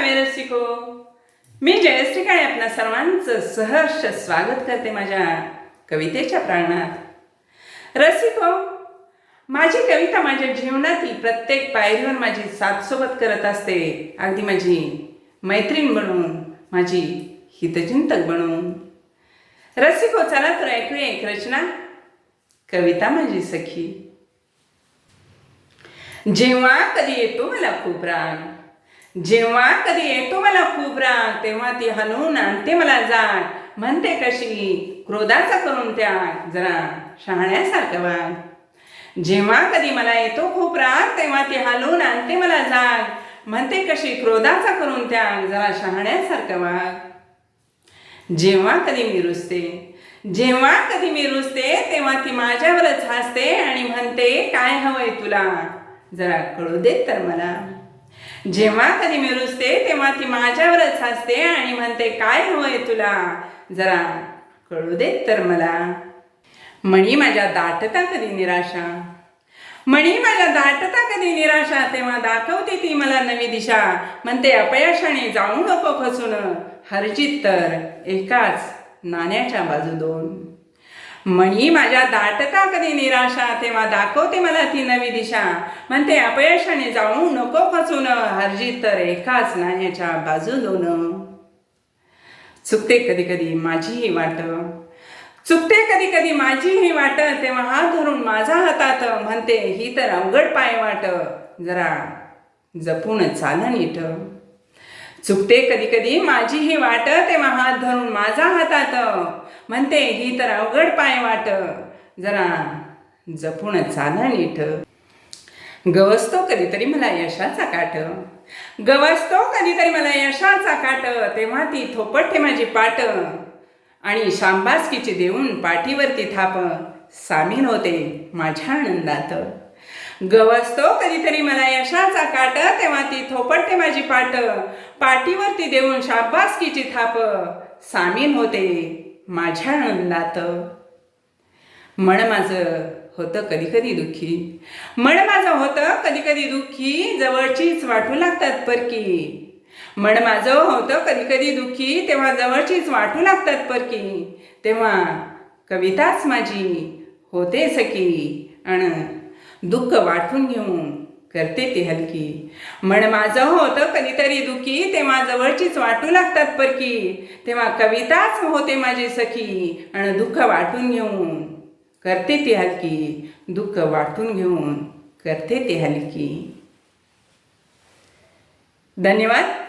रसिको मी जयश्री काळे आपल्या सर्वांचं सहर्ष स्वागत करते माझ्या कवितेच्या प्रांगणात रसिको माझी कविता माझ्या जीवनातील प्रत्येक पायरीवर माझी साथसोबत करत असते. अगदी माझी मैत्रीण बनून माझी हितचिंतक बनून. रसिको चला तर ऐकूया एक रचना. कविता माझी सखी. जेव्हा कधी येतो मला खूप राग जेव्हा कधी येतो मला खूप राग तेव्हा ती हलवून आणते मला जाण. म्हणते कशी क्रोधाचा करून त्याग जरा शहाण्यासारखं वाग. जेव्हा कधी मला येतो खूप राग तेव्हा ती हलवून आणते मला जाग म्हणते कशी क्रोधाचा करून त्याग जरा शहाण्यासारखं वाग. जेव्हा कधी मी रुसते जेव्हा कधी मी रुसते तेव्हा ती माझ्यावरच हसते आणि म्हणते काय हवंय तुला? जरा कळू देत तर मला. जेव्हा कधी मी रुजते तेव्हा ती माझ्यावरच हसते आणि म्हणते काय हो हवंय तुला? जरा कळू देत तर मला. म्हणी माझ्या दाटता कधी निराशा? म्हणी माझ्या दाटता कधी निराशा? तेव्हा दाखवते ती मला नवी दिशा. म्हणते अपयशाने जाऊ नको फसून. हरजित तर एकाच नाण्याच्या बाजू दोन म्हणी माझ्या दाटता कधी निराशा तेव्हा दाखवते मला ती नवी दिशा. म्हणते अपयशाने जाऊ नको खचून हरजित तर एकाच नाण्याच्या बाजू दोन चुकते कधी कधी माझीही वाट. चुकते कधी कधी माझीही वाट तेव्हा हात धरून माझा हातात. म्हणते ही तर अवघड पाय वाट. जरा जपून चाल नीट. चुकते कधी कधी माझीही वाट तेव्हा हात धरून माझा हातात म्हणते ही तर अवघड पाय वाट. जरा जपून चाला नीट. गवसतो कधीतरी मला यशाचा काट गवसतो कधीतरी मला यशाचा काट तेव्हा ती थोपटते माझी पाट. आणि शांबासकीची देऊन पाठीवरती थाप. सामील होते माझ्या आनंदात. गवसतो कधीतरी मला यशाचा काट तेव्हा ती थोपटते माझी पाट. पाठीवरती देऊन शाबासकीची थाप. सामील होते माझ्या आनंदात मन माझं होतं कधी कधी दुःखी. मन माझं होतं कधी कधी दुःखी जवळचीच वाटू लागतात परकी. मन माझं होतं कधी कधी दुःखी तेव्हा जवळचीच वाटू लागतात परकी. तेव्हा कविताच माझी होते सखी. अण दुःख वाटून घेऊन करते ती हलकी. मन माझं होतं कधीतरी दुःखी तेव्हा जवळचीच वाटू लागतात परकी. तेव्हा कविताच होते माझी सखी आणि दुःख वाटून घेऊन करते ती हलकी. दुःख वाटून घेऊन करते ती हलकी. धन्यवाद.